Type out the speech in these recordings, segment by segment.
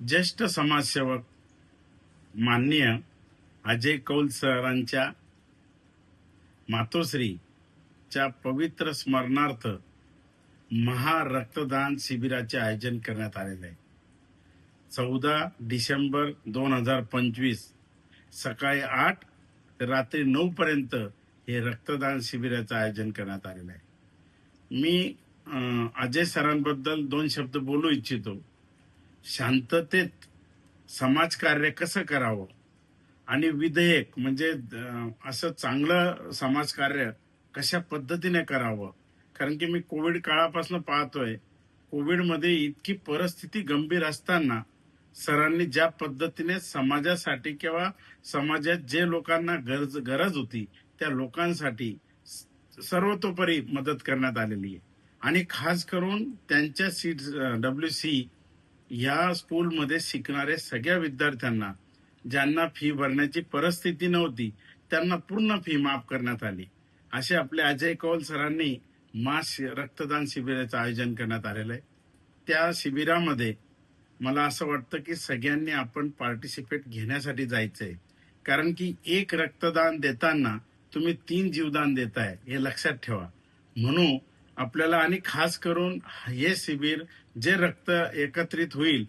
ज्येष्ठ समाजसेवक माननीय अजय कौल सरांच्या मातोश्रीच्या पवित्र स्मरणार्थ महारक्तदान शिबिराचे आयोजन करण्यात आलेले आहे. चौदा डिसेंबर दोन हजार पंचवीस सकाळी आठ रात्री नऊ पर्यंत हे रक्तदान शिबिराचं आयोजन करण्यात आलेलं आहे. मी अजय सरांबद्दल दोन शब्द बोलू इच्छितो. शांततेत समाजकार्य कसं करावं? आणि विधेयक म्हणजे असं चांगलं समाजकार्य कशा पद्धतीने करावं? कारण की मी कोविड काळापासून पाहतोय कोविडमध्ये इतकी परिस्थिती गंभीर असताना सरांनी ज्या पद्धतीने समाजासाठी किंवा समाजात जे लोकांना गरज गरज होती त्या लोकांसाठी स- सर्वतोपरी मदत करण्यात आलेली आहे. आणि खास करून त्यांच्या सीट डब्ल्यू सी या स्कूलमध्ये शिकणाऱ्या सगळ्या विद्यार्थ्यांना ज्यांना फी भरण्याची परिस्थिती नव्हती त्यांना पूर्ण फी माफ करण्यात आली. असे आपले अजय कौल सरांनी मास रक्तदान शिबिराचं आयोजन करण्यात आलेलं आहे. त्या शिबिरामध्ये मला असं वाटतं की सगळ्यांनी आपण पार्टिसिपेट घेण्यासाठी जायचं आहे कारण की एक रक्तदान देताना तुम्ही तीन जीवदान देताय हे लक्षात ठेवा. म्हणून आपल्याला आणि खास करून हे शिबिर जे रक्त एकत्रित होईल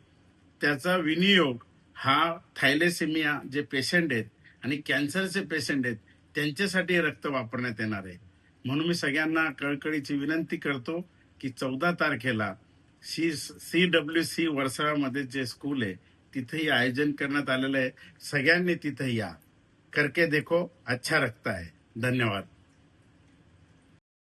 त्याचा विनियोग हा थायलेसेमिया जे पेशंट आहेत आणि कॅन्सरचे पेशंट आहेत त्यांच्यासाठी रक्त वापरण्यात येणार आहे. म्हणून मी सगळ्यांना कळकळीची विनंती करतो की चौदा तारखेला सी सी डब्ल्यू सी वर्सळामध्ये जे स्कूल आहे तिथेही आयोजन करण्यात आलेलं आहे. सगळ्यांनी तिथे या. करके देखो अच्छा रखता है. धन्यवाद.